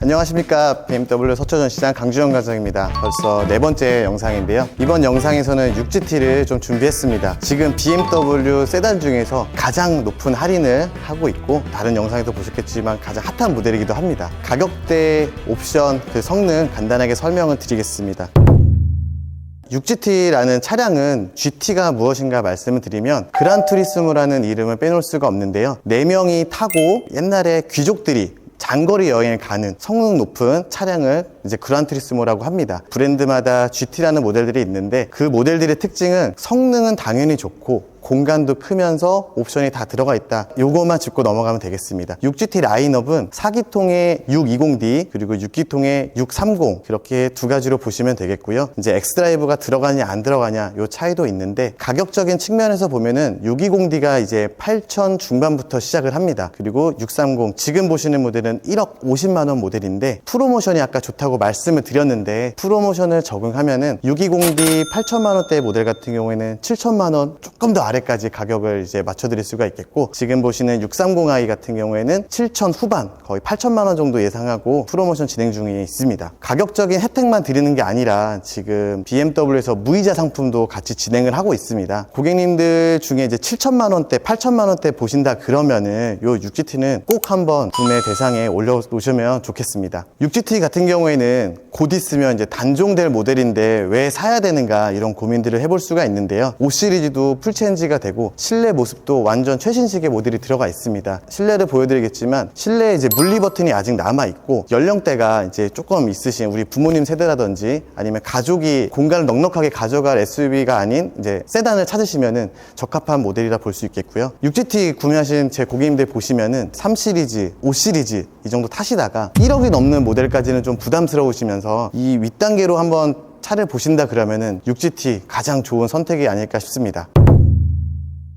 안녕하십니까 BMW 서초전 시장 강주영 과장입니다. 벌써 네 번째 영상인데요. 이번 영상에서는 6GT를 좀 준비했습니다. 지금 BMW 세단 중에서 가장 높은 할인을 하고 있고 다른 영상에도 보셨겠지만 가장 핫한 모델이기도 합니다. 가격대, 옵션, 그 성능 간단하게 설명을 드리겠습니다. 6GT라는 차량은 GT가 무엇인가 말씀을 드리면 그란투리스모라는 이름을 빼놓을 수가 없는데요. 4명이 타고 옛날에 귀족들이 장거리 여행을 가는 성능 높은 차량을 이제 그란투리스모라고 합니다. 브랜드마다 GT라는 모델들이 있는데 그 모델들의 특징은 성능은 당연히 좋고 공간도 크면서 옵션이 다 들어가 있다. 요거만 짚고 넘어가면 되겠습니다. 6GT 라인업은 4기통의 620D 그리고 6기통의 630 그렇게 두 가지로 보시면 되겠고요. 이제 엑스드라이브가 들어가냐 안 들어가냐 요 차이도 있는데 가격적인 측면에서 보면은 620D가 이제 8천 중반부터 시작을 합니다. 그리고 630 지금 보시는 모델은 1억 50만 원 모델인데 프로모션이 아까 좋다고 말씀을 드렸는데 프로모션을 적용하면은 620D 8천만 원대 모델 같은 경우에는 7천만 원 조금 더 아래까지 가격을 이제 맞춰드릴 수가 있겠고 지금 보시는 630i 같은 경우에는 7천 후반 거의 8천만 원 정도 예상하고 프로모션 진행 중에 있습니다. 가격적인 혜택만 드리는 게 아니라 지금 BMW에서 무이자 상품도 같이 진행을 하고 있습니다. 고객님들 중에 이제 7천만 원대, 8천만 원대 보신다 그러면은 요 6GT는 꼭 한번 구매 대상에 올려놓으시면 좋겠습니다. 6GT 같은 경우에는 곧 있으면 이제 단종될 모델인데 왜 사야 되는가 이런 고민들을 해볼 수가 있는데요. 5 시리즈도 풀체인지가 되고 실내 모습도 완전 최신식의 모델이 들어가 있습니다. 실내를 보여드리겠지만 실내에 이제 물리 버튼이 아직 남아 있고 연령대가 이제 조금 있으신 우리 부모님 세대라든지 아니면 가족이 공간을 넉넉하게 가져갈 SUV가 아닌 이제 세단을 찾으시면은 적합한 모델이라 볼 수 있겠고요. 6GT 구매하신 제 고객님들 보시면은 3 시리즈, 5 시리즈 이 정도 타시다가 1억이 넘는 모델까지는 좀 부담 스러우시면서 이 윗단계로 한번 차를 보신다 그러면은 6GT 가장 좋은 선택이 아닐까 싶습니다.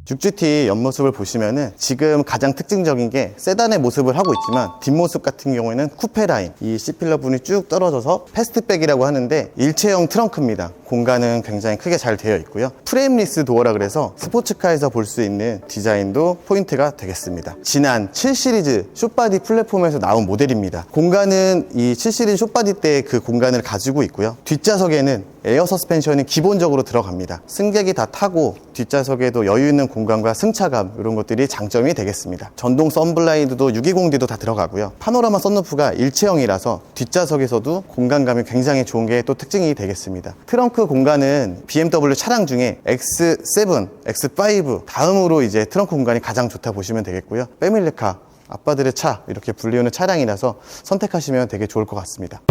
6GT 옆모습을 보시면은 지금 가장 특징적인 게 세단의 모습을 하고 있지만 뒷모습 같은 경우에는 쿠페 라인 이 C필러 분이 쭉 떨어져서 패스트백이라고 하는데 일체형 트렁크입니다. 공간은 굉장히 크게 잘 되어 있고요. 프레임리스 도어라 그래서 스포츠카에서 볼 수 있는 디자인도 포인트가 되겠습니다. 지난 7 시리즈 숏바디 플랫폼에서 나온 모델입니다. 공간은 이 7 시리즈 숏바디 때 그 공간을 가지고 있고요. 뒷좌석에는 에어 서스펜션이 기본적으로 들어갑니다. 승객이 다 타고 뒷좌석에도 여유 있는 공간과 승차감 이런 것들이 장점이 되겠습니다. 전동 썬블라인드도 620D도 다 들어가고요. 파노라마 썬루프가 일체형이라서 뒷좌석에서도 공간감이 굉장히 좋은 게 또 특징이 되겠습니다. 트렁크 공간은 BMW 차량 중에 X7, X5 다음으로 이제 트렁크 공간이 가장 좋다 보시면 되겠고요. 패밀리카 아빠들의 차 이렇게 불리우는 차량이라서 선택하시면 되게 좋을 것 같습니다.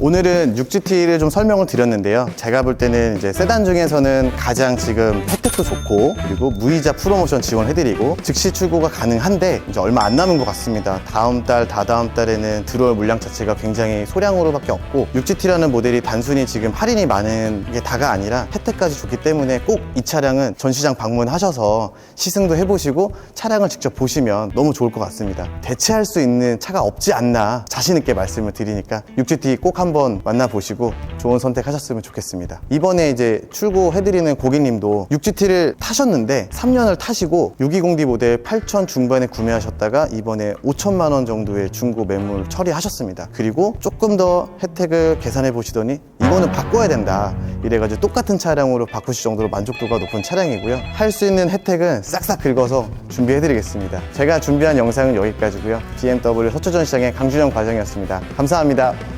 오늘은 6GT를 좀 설명을 드렸는데요. 제가 볼 때는 이제 세단 중에서는 가장 지금 혜택도 좋고 그리고 무이자 프로모션 지원해드리고 즉시 출고가 가능한데 이제 얼마 안 남은 것 같습니다. 다음 달, 다다음 달에는 들어올 물량 자체가 굉장히 소량으로밖에 없고 6GT라는 모델이 단순히 지금 할인이 많은 게 다가 아니라 혜택까지 좋기 때문에 꼭 이 차량은 전시장 방문하셔서 시승도 해보시고 차량을 직접 보시면 너무 좋을 것 같습니다. 대체할 수 있는 차가 없지 않나 자신 있게 말씀을 드리니까 6GT 꼭 한번 만나보시고 좋은 선택하셨으면 좋겠습니다. 이번에 이제 출고해드리는 고객님도 6GT를 타셨는데 3년을 타시고 620D 모델 8천 중반에 구매하셨다가 이번에 5천만 원 정도의 중고 매물 처리하셨습니다. 그리고 조금 더 혜택을 계산해 보시더니 이거는 바꿔야 된다. 이래가지고 똑같은 차량으로 바꾸실 정도로 만족도가 높은 차량이고요. 할 수 있는 혜택은 싹싹 긁어서 준비해드리겠습니다. 제가 준비한 영상은 여기까지고요. BMW 서초전 시장의 강준영 과장이었습니다. 감사합니다.